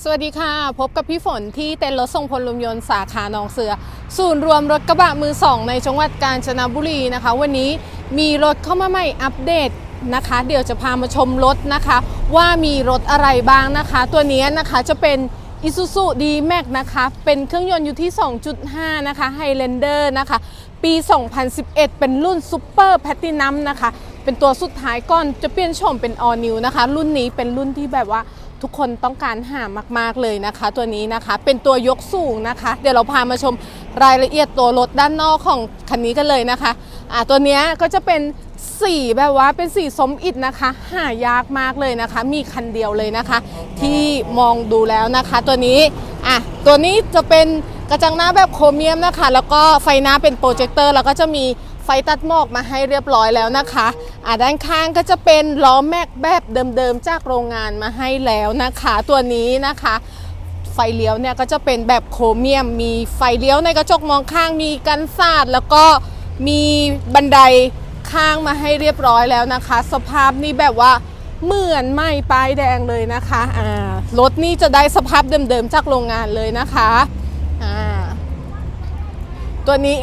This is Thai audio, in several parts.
สวัสดีค่ะ พบกับพี่ฝนที่เต็นท์รถทรงพลลมยนต์สาขาหนองเสือ ศูนย์รวมรถกระบะมือสองในจังหวัดกาญจนบุรีนะคะ วันนี้มีรถเข้ามาใหม่อัปเดตนะคะ เดี๋ยวจะพามาชมรถนะคะ ว่ามีรถอะไรบ้างนะคะ ตัวนี้นะคะจะเป็น Isuzu D-Max นะคะ เป็นเครื่องยนต์อยู่ที่ 2.5 นะคะ Highlander นะคะ ปี 2011 เป็นรุ่น Super Platinum นะคะ เป็นตัวสุดท้ายก่อนจะเปลี่ยนโฉมเป็น All New นะคะ รุ่นนี้เป็นรุ่นที่แบบว่า ทุกคนต้องการหามาก ๆเลยนะคะ ตัวนี้นะคะเป็นตัวยกสูงนะคะ เดี๋ยวเราพามาชมรายละเอียดตัวรถด้านนอกของคันนี้กันเลยนะคะอ่าตัวนี้ก็จะเป็นสีแบบว่าเป็นสีสมอิฐนะคะ หายากมากเลยนะคะ มีคันเดียวเลยนะคะ ที่มองดูแล้วนะคะ ตัวนี้อะตัวนี้จะเป็นกระจังหน้าแบบโครเมียมนะคะ แล้วก็ไฟหน้าเป็นโปรเจคเตอร์แล้วก็จะมี ไฟตัดหมอกมาให้เรียบร้อยแล้วนะคะอะด้านข้างก็จะเป็นล้อแม็กแบบเดิมๆจากโรงงานมาให้แล้วนะคะ ตัวนี้นะคะ ไฟเลี้ยวเนี่ยก็จะเป็นแบบโครเมียม มีไฟเลี้ยวในกระจกมองข้างมีกันสาดแล้วก็มีบันไดข้างมาให้เรียบร้อยแล้วนะคะ สภาพนี่แบบว่าเหมือนไม่ป้ายแดงเลยนะคะอ่ารถนี่จะได้สภาพเดิมๆจากโรงงานเลยนะคะอ่าตัวนี้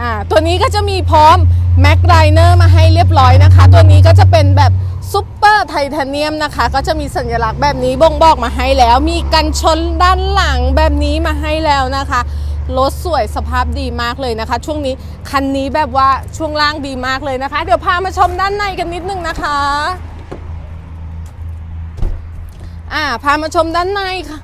อ่าตัวนี้ก็จะมีพร้อมแม็กไ i เนอร์มาให้เรียบร้อยนะคะ ตัวนี้ก็จะเป็นแบบซุปเปอร์ไทเทเนียมนะคะ ก็จะมีสัญลักษณ์แบบนี้บ่งบอกมาให้แล้ว มีกันชนด้านหลังแบบนี้มาให้แล้วนะคะรถสวยสภาพดีมากเลยนะคะ ช่วงนี้คันนี้แบบว่าช่วงล่างดีมากเลยนะคะ เดี๋ยวพามาชมด้านในกันนิดนึงนะคะอ่าพามาชมด้านในค่ะ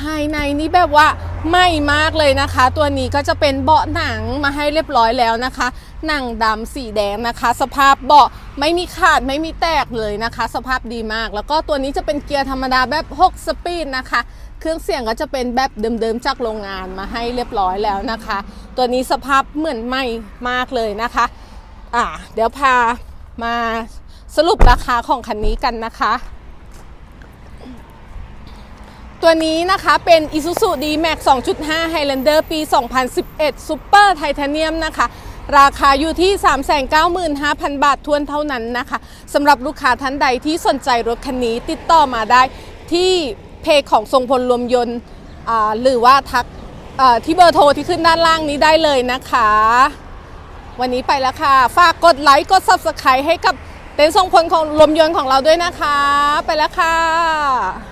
ภายในนี้แบบว่า ไหม่มากเลยนะคะ ตัวนี้ก็จะเป็นเบาะหนังมาให้เรียบร้อยแล้วนะคะ หนังดำสีแดงนะคะ สภาพเบาะไม่มีขาดไม่มีแตกเลยนะคะ สภาพดีมาก แล้วก็ตัวนี้จะเป็นเกียร์ธรรมดาแบบ 6 สปีดนะคะ เครื่องเสียงก็จะเป็นแบบเดิมๆจากโรงงานมาให้เรียบร้อยแล้วนะคะ ตัวนี้สภาพเหมือนใหม่มากเลยนะคะอ่าเดี๋ยวพามาสรุปราคาของคันนี้กันนะคะ ตัวนี้นะคะเป็น Isuzu D-Max 2.5 Highlander ปี 2011 Super Titanium นะคะ ราคาอยู่ที่ 395,000 บาททวนเท่านั้นนะคะสำหรับลูกค้าท่านใดที่สนใจรถคันนี้ติดต่อมาได้ที่เพจของทรงพลรวมยนต์หรือว่าทักที่เบอร์โทรที่ขึ้นด้านล่างนี้ได้เลยนะคะ วันนี้ไปแล้วค่ะ ฝากกดไลค์กด Subscribe ให้กับเต็นท์ทรงพลของรวมยนต์ของเราด้วยนะคะ ไปแล้วค่ะ